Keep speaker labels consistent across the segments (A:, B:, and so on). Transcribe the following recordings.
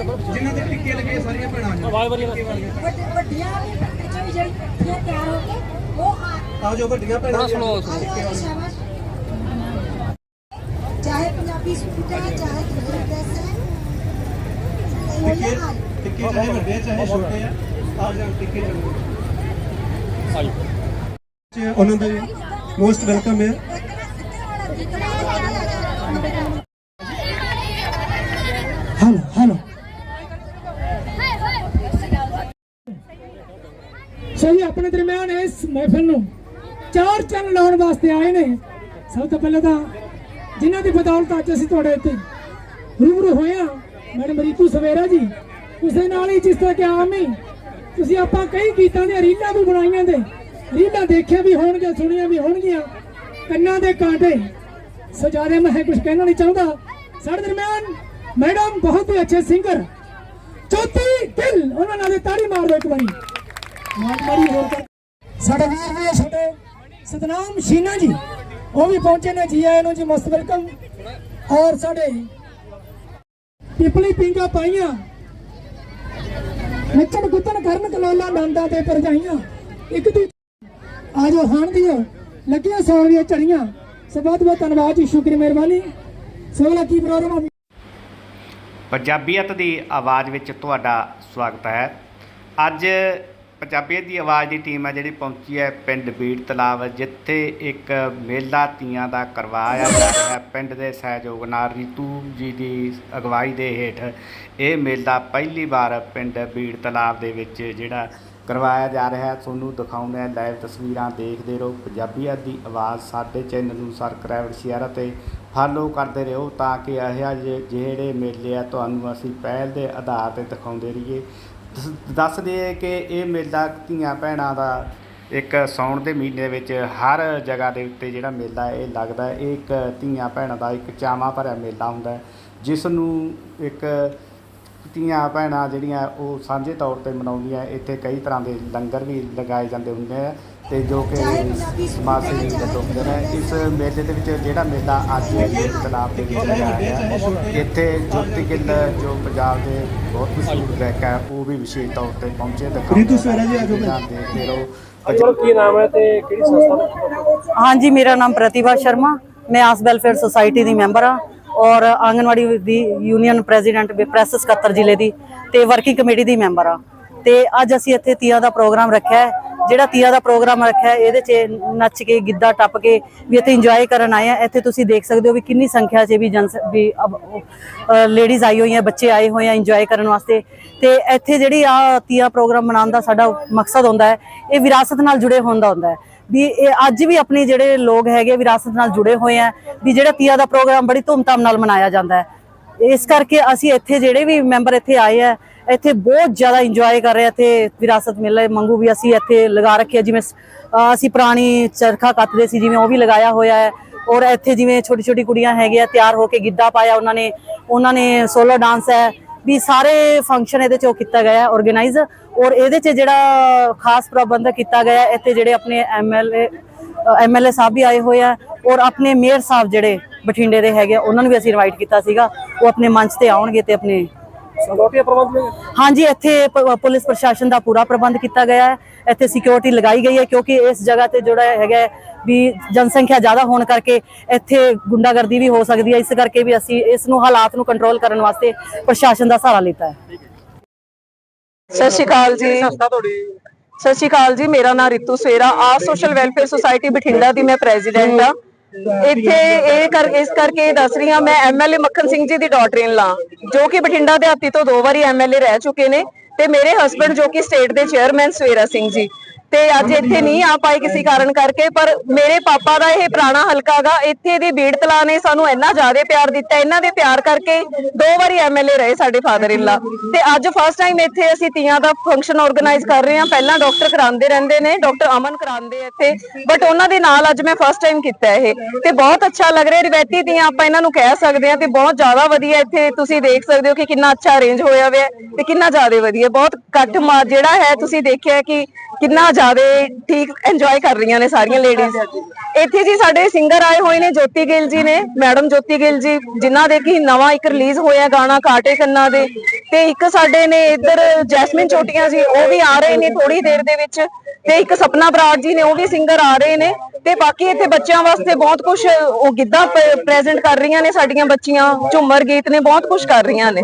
A: ਜਿਨ੍ਹਾਂ ਦੇ ਟਿੱਕੇ ਲੱਗੇ ਸਾਰੀਆਂ ਭੈਣਾਂ ਨੇ
B: ਆਵਾਜ਼ ਵਾਲੀ
C: ਵੱਡ- ਵੱਡੀਆਂ ਵੀ ਬੱਚੇ ਵੀ ਜਿਹੜੀ ਇਕੱਠੀਆਂ ਤਿਆਰ ਹੋ ਕੇ ਉਹ ਆ
A: ਆਓ ਜੋ ਵੱਡੀਆਂ ਭੈਣਾਂ
C: ਸ਼ਾਬਾਸ਼। ਚਾਹੇ ਪੰਜਾਬੀ ਸੂਟ ਹੈ ਚਾਹੇ ਦੂਸਰੀ ਡਰੈਸ ਹੈ।
A: ਟਿੱਕੇ ਚਾਹੇ ਵੱਡੇ ਚਾਹੇ ਛੋਟੇ ਆ ਆ ਜਾਣ ਟਿੱਕੇ ਚੱਲੋ
B: ਆਈ
A: ਉਹਨਾਂ ਦਾ ਮੋਸਟ ਵੈਲਕਮ ਹੈ
C: ਇੱਕ ਨਾ ਸਿੱਧੇ ਵਾਲਾ ਜਿੱਤਣਾ
D: ਹਲੋ ਹਲੋ ਸੋ ਜੀ ਆਪਣੇ ਦਰਮਿਆਨ ਇਸ ਮਹਿਫਿਲ ਨੂੰ ਚਾਰ ਚੰਨ ਲਾਉਣ ਵਾਸਤੇ ਆਏ ਨੇ। ਸਭ ਤੋਂ ਪਹਿਲਾਂ ਤਾਂ ਜਿਨ੍ਹਾਂ ਦੀ ਬਦੌਲਤ ਅੱਜ ਅਸੀਂ ਤੁਹਾਡੇ ਇੱਥੇ ਰੂਬਰੂ ਹੋਏ ਆ ਮੈਡਮ ਰੀਤੂ ਸਵੇਰਾ ਜੀ, ਉਸ ਨਾਲ ਹੀ ਜਿਸ ਤਰ੍ਹਾਂ ਕਿ ਆਮ ਹੀ ਤੁਸੀਂ ਆਪਾਂ ਕਈ ਗੀਤਾਂ ਦੀਆਂ ਰੀਲਾਂ ਵੀ ਬਣਾਈਆਂ ਦੇ ਰੀਲਾਂ ਦੇਖਿਆ ਵੀ ਹੋਣਗੀਆਂ, ਸੁਣੀਆਂ ਵੀ ਹੋਣਗੀਆਂ। ਕੰਨਾਂ ਦੇ ਕਾਂਟੇ ਸੋ ਜ਼ਿਆਦਾ ਮੈਂ ਕੁਝ ਕਹਿਣਾ ਨਹੀਂ ਚਾਹੁੰਦਾ। ਸਾਡੇ ਦਰਮਿਆਨ ਮੈਡਮ ਬਹੁਤ ਹੀ ਅੱਛੇ ਸਿੰਗਰ। ਚੌਥੀ ਦਿਲ, ਉਹਨਾਂ ਨਾਲ ਤਾੜੀ ਮਾਰ ਦਿਓ ਇੱਕ ਵਾਰੀ। ਮਾਰ ਹੋਰ ਕਰ ਸਾਡੇ ਵੀਰ ਵੀ ਸਾਡੇ ਸਤਨਾਮ ਸ਼ੀਨਾ ਜੀ। ਉਹ ਵੀ ਪਹੁੰਚੇ ਨੇ ਜੀ ਆਇਆਂ ਨੂੰ ਜੀ ਮੋਸਟ ਵੈਲਕਮ। ਔਰ ਸਾਡੇ ਪਿਪਲੀ ਪਿੰਗਾ ਪਾਈਆਂ। ਨੱਚਣ ਗੁੱਤਣ ਕਰਨ ਕਲੋਲਾ ਨੰਦਾਂ ਤੇ ਪਰਜਾਈਆਂ ਇੱਕ ਦੂ ਆਜੋ ਹਾਣ ਦਿਓ। ਲੱਗੀਆਂ ਸੌਣ ਦੀਆਂ ਝੜੀਆਂ। ਸੋ ਬਹੁਤ ਬਹੁਤ ਧੰਨਵਾਦ ਜੀ, ਸ਼ੁਕਰੀਆ ਮਿਹਰਬਾਨੀ। ਸੋ ਕੀ ਪ੍ਰੋਗਰਾਮ।
E: ਪੰਜਾਬੀਅਤ ਦੀ ਆਵਾਜ਼ ਵਿੱਚ ਤੁਹਾਡਾ ਸਵਾਗਤ ਹੈ। ਅੱਜ ਪੰਜਾਬੀਅਤ ਦੀ ਆਵਾਜ਼ ਦੀ ਟੀਮ ਹੈ ਜਿਹੜੀ ਪਹੁੰਚੀ ਹੈ ਪਿੰਡ ਬੀੜ ਤਲਾਬ, ਜਿੱਥੇ ਇੱਕ ਮੇਲਾ ਤੀਆਂ ਦਾ ਕਰਵਾਇਆ ਜਾ ਰਿਹਾ ਹੈ। ਪਿੰਡ ਦੇ ਸਹਿਯੋਗ ਨਾਲ ਰੀਤੂ ਜੀ ਦੀ ਅਗਵਾਈ ਦੇ ਹੇਠ ਇਹ ਮੇਲਾ ਪਹਿਲੀ ਵਾਰ ਪਿੰਡ ਬੀੜ ਤਲਾਬ ਦੇ ਵਿੱਚ ਜਿਹੜਾ ਕਰਵਾਇਆ ਜਾ ਰਿਹਾ ਹੈ। ਤੁਹਾਨੂੰ ਦਿਖਾਉਂਦੇ ਹਾਂ ਲਾਈਵ ਤਸਵੀਰਾਂ, ਦੇਖਦੇ ਰਹੋ। ਪੰਜਾਬੀਅਤ ਦੀ ਆਵਾਜ਼ ਸਾਡੇ ਚੈਨਲ ਨੂੰ ਸਬਸਕ੍ਰਾਈਬ ਸ਼ੇਅਰ ਅਤੇ ਫਾਲੋ ਕਰਦੇ ਰਹੋ ਤਾਂ ਕਿ ਇਹ ਜਿਹੇ ਜਿਹੜੇ ਮੇਲੇ ਆ, ਤੁਹਾਨੂੰ ਅਸੀਂ ਪਹਿਲ ਦੇ ਆਧਾਰ ਤੇ ਦਿਖਾਉਂਦੇ ਰਹੀਏ। ਦਸ- ਦੱਸ ਦਈਏ ਕਿ ਇਹ ਮੇਲਾ ਧੀਆਂ ਭੈਣਾਂ ਦਾ ਇੱਕ ਸਾਉਣ ਦੇ ਮਹੀਨੇ ਵਿੱਚ ਹਰ ਜਗ੍ਹਾ ਦੇ ਉੱਤੇ ਜਿਹੜਾ ਮੇਲਾ ਇਹ ਲੱਗਦਾ ਇਹ ਇੱਕ ਧੀਆਂ ਭੈਣਾਂ ਦਾ ਇੱਕ ਚਾਵਾਂ ਭਰਿਆ ਮੇਲਾ ਹੁੰਦਾ ਜਿਸ ਨੂੰ ਇੱਕ ਧੀਆਂ ਭੈਣਾਂ ਜਿਹੜੀਆਂ ਉਹ ਸਾਂਝੇ ਤੌਰ ਤੇ ਮਨਾਉਂਦੀਆਂ, ਇੱਥੇ ਕਈ ਤਰ੍ਹਾਂ ਦੇ ਲੰਗਰ ਵੀ ਲਗਾਏ ਜਾਂਦੇ ਹੁੰਦੇ ਆ ਤੇ ਜੋ ਕਿ ਸਮਾਜ ਸੇਵੀ ਵੱਲੋਂ ਹੁੰਦੇ ਨੇ ਇਸ ਮੇਲੇ ਦੇ ਵਿੱਚ ਜਿਹੜਾ ਮੇਲਾ ਅੱਜ ਤਲਾਬ ਦੇ ਵਿੱਚ ਲਗਾਇਆ ਗਿਆ ਇੱਥੇ ਜੋਤੀ ਗਿੱਲ ਜੋ ਪੰਜਾਬ ਦੇ ਬਹੁਤ ਮਸ਼ਹੂਰ ਗਾਇਕ ਹੈ ਉਹ ਵੀ ਵਿਸ਼ੇਸ਼ ਤੌਰ ਤੇ ਪਹੁੰਚੇ ਦਿਖਾਉਂਦੇ
A: ਰੀਤੂ ਸਵੇਰਾ ਜੀ, ਆਜੋ
E: ਦੇਖਦੇ ਰਹੋ।
B: ਕੀ ਨਾਮ ਹੈ ਤੇ ਕਿਹੜੀ ਸੰਸਥਾ ਦਾ?
F: ਹਾਂਜੀ ਮੇਰਾ ਨਾਮ ਪ੍ਰਤਿਭਾ ਸ਼ਰਮਾ ਮੈਂ ਆਸ ਵੈਲਫੇਅਰ ਸੁਸਾਇਟੀ ਦੀ ਮੈਂਬਰ ਹਾਂ ਔਰ ਆਂਗਨਵਾੜੀ ਦੀ ਯੂਨੀਅਨ ਪ੍ਰੈਜ਼ੀਡੈਂਟ ਪ੍ਰੈਸ ਸਕੱਤਰ ਜ਼ਿਲ੍ਹੇ ਦੀ ਤੇ ਵਰਕਿੰਗ ਕਮੇਟੀ ਦੀ ਮੈਂਬਰ ਹਾਂ। ਤੇ ਅੱਜ ਅਸੀਂ ਇੱਥੇ ਤੀਆਂ ਦਾ ਪ੍ਰੋਗਰਾਮ ਰੱਖਿਆ ਹੈ ਜਿਹੜਾ ਤੀਆਂ ਦਾ ਪ੍ਰੋਗਰਾਮ ਰੱਖਿਆ, ਇਹਦੇ 'ਚ ਨੱਚ ਕੇ, ਗਿੱਧਾ ਟੱਪ ਕੇ ਵੀ ਇੱਥੇ ਇੰਜੋਏ ਕਰਨ ਆਏ ਆ। ਇੱਥੇ ਤੁਸੀਂ ਦੇਖ ਸਕਦੇ ਹੋ ਵੀ ਕਿੰਨੀ ਸੰਖਿਆ 'ਚ ਵੀ ਜਨ ਵੀ ਲੇਡੀਜ਼ ਆਈ ਹੋਈਆਂ, ਬੱਚੇ ਆਏ ਹੋਏ ਆ ਇੰਜੋਏ ਕਰਨ ਵਾਸਤੇ। ਤੇ ਇੱਥੇ ਜਿਹੜੀ ਆ ਤੀਆਂ ਪ੍ਰੋਗਰਾਮ ਮਨਾਉਣ ਦਾ ਸਾਡਾ ਮਕਸਦ ਹੁੰਦਾ ਹੈ, ਇਹ ਵਿਰਾਸਤ ਨਾਲ ਜੁੜੇ ਹੋਣ ਦਾ ਹੁੰਦਾ ਹੈ। ਵੀ ਇਹ ਅੱਜ ਵੀ ਆਪਣੇ ਜਿਹੜੇ ਲੋਕ ਹੈਗੇ ਵਿਰਾਸਤ ਨਾਲ ਜੁੜੇ ਹੋਏ ਆ, ਵੀ ਜਿਹੜਾ ਤੀਆਂ ਦਾ ਪ੍ਰੋਗਰਾਮ ਬੜੀ ਧੂਮਧਾਮ ਨਾਲ ਮਨਾਇਆ ਜਾਂਦਾ ਹੈ। ਇਸ ਕਰਕੇ ਅਸੀਂ ਇੱਥੇ ਜਿਹੜੇ ਵੀ ਮੈਂਬਰ ਇੱਥੇ ਆਏ ਆ ਇੱਥੇ ਬਹੁਤ ਜ਼ਿਆਦਾ ਇੰਜੋਏ ਕਰ ਰਹੇ ਇੱਥੇ ਵਿਰਾਸਤ ਮੇਲਾ ਮੰਗੂ ਵੀ ਅਸੀਂ ਇੱਥੇ ਲਗਾ ਰੱਖਿਆ ਜਿਵੇਂ ਅਸੀਂ ਪੁਰਾਣੀ ਚਰਖਾ ਕੱਤਦੇ ਸੀ ਜਿਵੇਂ ਉਹ ਵੀ ਲਗਾਇਆ ਹੋਇਆ ਹੈ ਔਰ ਇੱਥੇ ਜਿਵੇਂ ਛੋਟੀ ਛੋਟੀ ਕੁੜੀਆਂ ਹੈਗੀਆਂ ਤਿਆਰ ਹੋ ਕੇ ਗਿੱਧਾ ਪਾਇਆ ਉਹਨਾਂ ਨੇ ਉਹਨਾਂ ਨੇ ਸੋਲੋ ਡਾਂਸ ਹੈ ਵੀ ਸਾਰੇ ਫੰਕਸ਼ਨ ਇਹਦੇ 'ਚ ਉਹ ਕੀਤਾ ਗਿਆ ਹੈ ਆਰਗੇਨਾਈਜ਼ ਔਰ ਇਹਦੇ 'ਚ ਜਿਹੜਾ ਖਾਸ ਪ੍ਰਬੰਧ ਕੀਤਾ ਗਿਆ ਹੈ, ਇੱਥੇ ਜਿਹੜੇ ਆਪਣੇ ਐਮਐਲਏ ਐਮਐਲਏ ਸਾਹਿਬ ਵੀ ਆਏ ਹੋਏ ਆ ਔਰ ਆਪਣੇ ਮੇਅਰ ਸਾਹਿਬ ਜਿਹੜੇ ਬਠਿੰਡੇ ਦੇ ਹੈਗੇ ਉਹਨਾਂ ਨੂੰ ਵੀ ਅਸੀਂ ਇਨਵਾਈਟ ਕੀਤਾ ਸੀਗਾ। ਉਹ ਆਪਣੇ ਮੰਚ ਤੇ ਆਉਣਗੇ ਤੇ ਆਪਣੇ
B: ਸਲੋਟੀਆ ਪ੍ਰਬੰਧ ਨੇ
F: ਹਾਂਜੀ ਇੱਥੇ ਪੁਲਿਸ ਪ੍ਰਸ਼ਾਸਨ ਦਾ ਪੂਰਾ ਪ੍ਰਬੰਧ ਕੀਤਾ ਗਿਆ ਹੈ। ਇੱਥੇ ਸਿਕਿਉਰਿਟੀ ਲਗਾਈ ਗਈ ਹੈ ਕਿਉਂਕਿ ਇਸ ਜਗ੍ਹਾ ਤੇ ਜਿਹੜਾ ਹੈਗਾ ਵੀ ਜਨਸੰਖਿਆ ਜ਼ਿਆਦਾ ਹੋਣ ਕਰਕੇ ਇੱਥੇ ਗੁੰਡਾਗਰਦੀ ਵੀ ਹੋ ਸਕਦੀ ਹੈ। ਇਸ ਕਰਕੇ ਵੀ ਅਸੀਂ ਇਸ ਨੂੰ ਹਾਲਾਤ ਨੂੰ ਕੰਟਰੋਲ ਕਰਨ ਵਾਸਤੇ ਪ੍ਰਸ਼ਾਸਨ ਦਾ ਸਹਾਰਾ ਲਿੱਤਾ ਹੈ।
G: ਸਤਿ ਸ਼੍ਰੀ ਅਕਾਲ ਜੀ। ਸਤਿ ਸ਼੍ਰੀ ਅਕਾਲ ਜੀ ਮੇਰਾ ਨਾਮ ਰਿਤੂ ਸੇਰਾ ਆ ਸੋਸ਼ਲ ਵੈਲਫੇਅਰ ਸੁਸਾਇਟੀ ਬਠਿੰਡਾ ਦੀ ਮੈਂ ਪ੍ਰੈਜ਼ੀਡੈਂਟ ਆ ਇੱਥੇ ਇਹ ਕਰ, ਇਸ ਕਰਕੇ ਦੱਸ ਰਹੀ ਹਾਂ, ਮੈਂ ਐਮਐਲਏ ਮੱਖਣ ਸਿੰਘ ਜੀ ਦੀ ਡਾਟਰ ਇਨ ਲਾ ਜੋ ਕਿ ਬਠਿੰਡਾ ਦੇ ਹਾਤੀ ਤੋਂ ਦੋ ਵਾਰੀ ਐਮਐਲਏ ਰਹਿ ਚੁੱਕੇ ਨੇ ਤੇ ਮੇਰੇ ਹਸਬੰਡ ਜੋ ਕਿ ਸਟੇਟ ਦੇ ਚੇਅਰਮੈਨ ਸਵੇਰਾ ਸਿੰਘ ਜੀ। ਤੇ ਅੱਜ ਇੱਥੇ ਨਹੀਂ ਆ ਪਾਏ ਕਿਸੇ ਕਾਰਨ ਕਰਕੇ, ਪਰ ਮੇਰੇ ਪਾਪਾ ਦਾ ਇਹ ਪੁਰਾਣਾ ਹਲਕਾ ਇੱਥੇ ਦੀ ਬੀੜ ਤਲਾ ਨੇ ਸਾਨੂੰ ਇੰਨਾ ਜ਼ਿਆਦਾ ਪਿਆਰ ਦਿੱਤਾ, ਇਹਨਾਂ ਦੇ ਪਿਆਰ ਕਰਕੇ ਦੋ ਵਾਰੀ ਐਮਐਲਏ ਰਹੇ ਸਾਡੇ ਫਾਦਰ ਇਨ ਲਾ ਤੇ ਅੱਜ ਫਸਟ ਟਾਈਮ ਇੱਥੇ ਅਸੀਂ ਤੀਆਂ ਦਾ ਫੰਕਸ਼ਨ ਆਰਗੇਨਾਈਜ਼ ਕਰ ਰਹੇ ਹਾਂ। ਪਹਿਲਾਂ ਡਾਕਟਰ ਕਰਾਉਂਦੇ ਰਹਿੰਦੇ ਨੇ ਡਾਕਟਰ ਅਮਨ ਕਰਾਉਂਦੇ ਇੱਥੇ ਬਟ ਉਹਨਾਂ ਦੇ ਨਾਲ ਅੱਜ ਮੈਂ ਫਸਟ ਟਾਈਮ ਕੀਤਾ ਇਹ। ਤੇ ਬਹੁਤ ਅੱਛਾ ਲੱਗ ਰਿਹਾ, ਰਿਵੈਤੀ ਤੀਆਂ ਆਪਾਂ ਇਹਨਾਂ ਨੂੰ ਕਹਿ ਸਕਦੇ ਹਾਂ ਤੇ ਬਹੁਤ ਜ਼ਿਆਦਾ ਵਧੀਆ ਇੱਥੇ ਤੁਸੀਂ ਦੇਖ ਸਕਦੇ ਹੋ ਕਿ ਕਿੰਨਾ ਅੱਛਾ ਅਰੇਂਜ ਹੋਇਆ ਹੋਇਆ ਤੇ ਕਿੰਨਾ ਜ਼ਿਆਦਾ ਵਧੀਆ, ਬਹੁਤ ਘੱਟ ਮਾ ਜਿਹੜਾ ਹੈ ਤੁਸੀਂ ਦੇਖਿਆ ਕਿ ਕਿੰਨਾ ਜ਼ਿਆਦਾ ਠੀਕ ਇੰਜੋਏ ਕਰ ਰਹੀਆਂ ਨੇ ਸਾਰੀਆਂ ਲੇਡੀਜ਼ ਇੱਥੇ ਜੀ ਸਾਡੇ ਸਿੰਗਰ ਆਏ ਹੋਏ ਨੇ ਜੋਤੀ ਗਿੱਲ ਜੀ ਨੇ, ਮੈਡਮ ਜੋਤੀ ਗਿੱਲ ਜੀ, ਜਿਨ੍ਹਾਂ ਦੇ ਕਿ ਨਵਾਂ ਇੱਕ ਰਿਲੀਜ਼ ਹੋਇਆ ਗਾਣਾ ਕਾਟੇ ਕੰਨਾਂ ਦੇ। ਤੇ ਇੱਕ ਸਾਡੇ ਨੇ ਇੱਧਰ ਜੈਸਮਿਨ ਚੋਟੀਆਂ ਜੀ, ਉਹ ਵੀ ਆ ਰਹੇ ਨੇ ਥੋੜੀ ਦੇਰ ਦੇ ਵਿੱਚ। ਤੇ ਇੱਕ ਸਪਨਾ ਬਰਾੜ ਜੀ ਨੇ, ਉਹ ਵੀ ਸਿੰਗਰ ਆ ਰਹੇ ਨੇ। ਤੇ ਬਾਕੀ ਇੱਥੇ ਬੱਚਿਆਂ ਵਾਸਤੇ ਬਹੁਤ ਕੁਝ ਉਹ ਗਿੱਧਾ ਪ੍ਰੈਜ਼ੈਂਟ ਕਰ ਰਹੀਆਂ ਨੇ ਸਾਡੀਆਂ ਬੱਚੀਆਂ ਝੂਮਰ ਗੀਤ ਨੇ ਬਹੁਤ ਕੁਝ ਕਰ ਰਹੀਆਂ ਨੇ।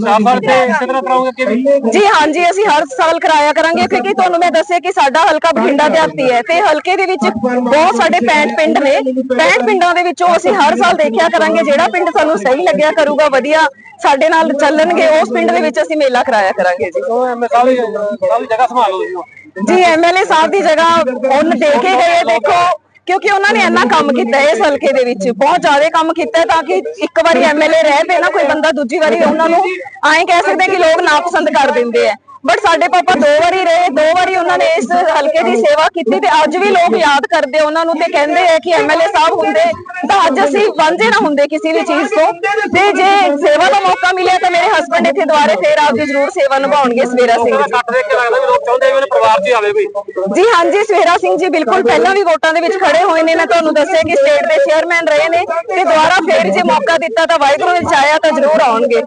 B: ਸਾਫਰ ਤੇ ਇਸੇ ਤਰ੍ਹਾਂ ਕਰਾਉਂਗੇ ਕਿ ਵੀ?
G: ਜੀ ਹਾਂਜੀ ਅਸੀਂ ਹਰ ਸਾਲ ਕਰਾਇਆ ਕਰਾਂਗੇ ਕਿਉਂਕਿ ਤੁਹਾਨੂੰ ਮੈਂ ਦੱਸਿਆ ਕਿ ਸਾਡਾ ਹਲਕਾ ਬਠਿੰਡਾ ਦਿਹਾਤੀ ਹੈ ਤੇ ਹਲਕੇ ਦੇ ਵਿੱਚ ਬਹੁਤ ਸਾਡੇ 65 ਪਿੰਡ ਨੇ। 65 ਪਿੰਡਾਂ ਦੇ ਵਿੱਚੋਂ ਅਸੀਂ ਹਰ ਸਾਲ ਦੇਖਿਆ ਕਰਾਂਗੇ ਜਿਹੜਾ ਪਿੰਡ ਸਾਨੂੰ ਸਹੀ ਲੱਗਿਆ ਕਰੂਗਾ ਵਧੀਆ ਸਾਡੇ ਨਾਲ ਚੱਲਣਗੇ ਉਸ ਪਿੰਡ ਦੇ ਵਿੱਚ ਅਸੀਂ ਮੇਲਾ ਕਰਾਇਆ ਕਰਾਂਗੇ ਜੀ।
B: ਦੀ ਜਗ੍ਹਾ ਸੰਭਾਲੋ
G: ਜੀ ਐਮਐਲਏ ਸਾਹਿਬ ਦੀ ਜਗ੍ਹਾ ਉਹਨ ਦੇ ਕੇ ਗਏ ਦੇਖੋ ਕਿਉਂਕਿ ਉਹਨਾਂ ਨੇ ਇੰਨਾ ਕੰਮ ਕੀਤਾ ਇਸ ਹਲਕੇ ਦੇ ਵਿੱਚ, ਬਹੁਤ ਜ਼ਿਆਦਾ ਕੰਮ ਕੀਤਾ ਤਾਂ ਕਿ ਇੱਕ ਵਾਰੀ ਐਮਐਲਏ ਰਹਿ ਪਏ ਨਾ, ਕੋਈ ਬੰਦਾ ਦੂਜੀ ਵਾਰੀ ਉਹਨਾਂ ਨੂੰ ਐਂ ਕਹਿ ਸਕਦੇ ਕਿ ਲੋਕ ਨਾਪਸੰਦ ਕਰ ਦਿੰਦੇ ਆ। ਬਟ ਸਾਡੇ ਪਾਪਾ ਦੋ ਵਾਰੀ ਰਹੇ ਦੋ ਵਾਰੀ ਉਹਨਾਂ ਨੇ ਇਸ ਹਲਕੇ ਦੀ ਸੇਵਾ ਕੀਤੀ ਤੇ ਅੱਜ ਵੀ ਲੋਕ ਯਾਦ ਕਰਦੇ ਉਹਨਾਂ ਨੂੰ ਤੇ ਕਹਿੰਦੇ ਆ ਕਿ ਐਮਐਲਏ ਸਾਹਿਬ ਹੁੰਦੇ ਤਾਂ ਅੱਜ ਅਸੀਂ ਵਾਂਝੇ ਨਾ ਹੁੰਦੇ ਕਿਸੇ ਵੀ ਚੀਜ਼ ਤੋਂ। ਤੇ ਜੇ ਸੇਵਾ ਦਾ ਮੌਕਾ ਮਿਲਿਆ ਤਾਂ ਮੇਰੇ ਹਸਬੰਡ ਇੱਥੇ ਦੁਬਾਰੇ ਫੇਰ ਆਪਦੀ ਜ਼ਰੂਰ ਸੇਵਾ ਨਿਭਾਉਣਗੇ ਸਵੇਰਾ ਸਿੰਘ ਜੀ।
B: ਘੱਟ ਦੇਖ ਕੇ ਲੱਗਦਾ ਵੀ ਲੋਕ ਚਾਹੁੰਦੇ ਵੀ ਉਹਨੇ ਪਰਿਵਾਰ 'ਚ ਆਵੇ ਕੋਈ।
G: ਜੀ ਹਾਂਜੀ ਸਵੇਰਾ ਸਿੰਘ ਜੀ ਬਿਲਕੁਲ ਪਹਿਲਾਂ ਵੀ ਵੋਟਾਂ ਦੇ ਵਿੱਚ ਖੜੇ ਹੋਏ ਨੇ। ਮੈਂ ਤੁਹਾਨੂੰ ਦੱਸਿਆ ਕਿ ਸਟੇਟ ਦੇ ਚੇਅਰਮੈਨ ਰਹੇ ਨੇ ਤੇ ਦੁਬਾਰਾ ਫੇਰ ਜੇ ਮੌਕਾ ਦਿੱਤਾ ਤਾਂ ਵਾਹਿਗੁਰੂ ਨੇ ਚਾਹਿਆ ਤਾਂ ਜ਼ਰੂਰ ਆਉਣਗੇ।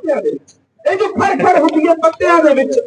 A: ਇਹ ਜੋ ਫ਼ਰਕ ਹੁੰਦੀ ਹੈ ਪੱਤਿਆਂ ਦੇ ਵਿੱਚ।